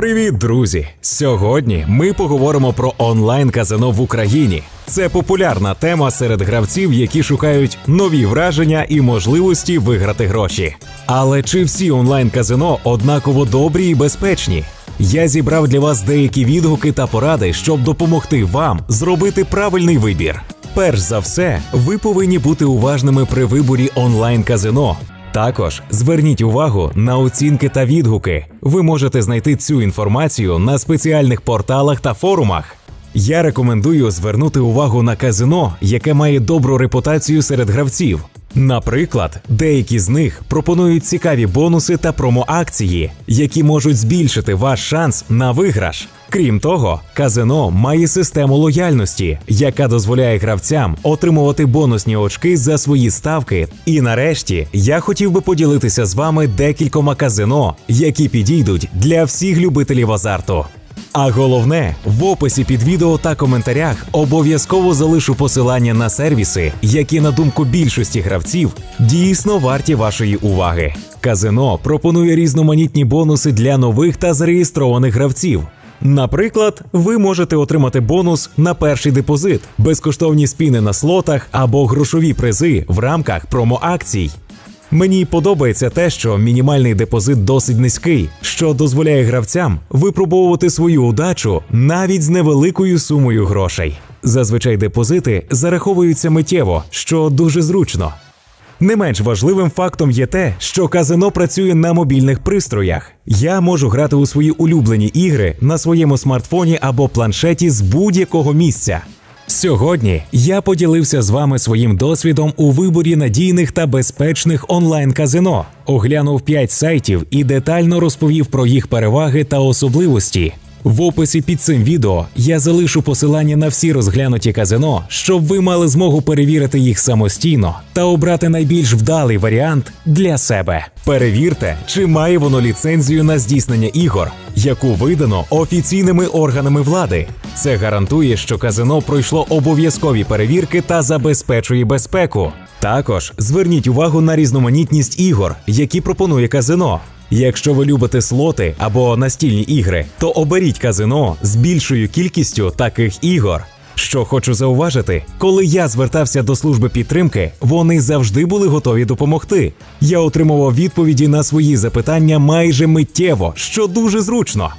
Привіт, друзі! Сьогодні ми поговоримо про онлайн казино в Україні. Це популярна тема серед гравців, які шукають нові враження і можливості виграти гроші. Але чи всі онлайн казино однаково добрі і безпечні? Я зібрав для вас деякі відгуки та поради, щоб допомогти вам зробити правильний вибір. Перш за все, ви повинні бути уважними при виборі онлайн казино. Також зверніть увагу на оцінки та відгуки. Ви можете знайти цю інформацію на спеціальних порталах та форумах. Я рекомендую звернути увагу на казино, яке має добру репутацію серед гравців. Наприклад, деякі з них пропонують цікаві бонуси та промоакції, які можуть збільшити ваш шанс на виграш. Крім того, казино має систему лояльності, яка дозволяє гравцям отримувати бонусні очки за свої ставки. І нарешті я хотів би поділитися з вами декількома казино, які підійдуть для всіх любителів азарту. А головне, в описі під відео та коментарях обов'язково залишу посилання на сервіси, які, на думку більшості гравців, дійсно варті вашої уваги. Казино пропонує різноманітні бонуси для нових та зареєстрованих гравців. Наприклад, ви можете отримати бонус на перший депозит, безкоштовні спіни на слотах або грошові призи в рамках промоакцій. Мені подобається те, що мінімальний депозит досить низький, що дозволяє гравцям випробовувати свою удачу навіть з невеликою сумою грошей. Зазвичай депозити зараховуються миттєво, що дуже зручно. Не менш важливим фактом є те, що казино працює на мобільних пристроях. Я можу грати у свої улюблені ігри на своєму смартфоні або планшеті з будь-якого місця. Сьогодні я поділився з вами своїм досвідом у виборі надійних та безпечних онлайн-казино, оглянув 5 сайтів і детально розповів про їх переваги та особливості. В описі під цим відео я залишу посилання на всі розглянуті казино, щоб ви мали змогу перевірити їх самостійно та обрати найбільш вдалий варіант для себе. Перевірте, чи має воно ліцензію на здійснення ігор, яку видано офіційними органами влади. Це гарантує, що казино пройшло обов'язкові перевірки та забезпечує безпеку. Також зверніть увагу на різноманітність ігор, які пропонує казино. Якщо ви любите слоти або настільні ігри, то оберіть казино з більшою кількістю таких ігор. Що хочу зауважити, коли я звертався до служби підтримки, вони завжди були готові допомогти. Я отримував відповіді на свої запитання майже миттєво, що дуже зручно.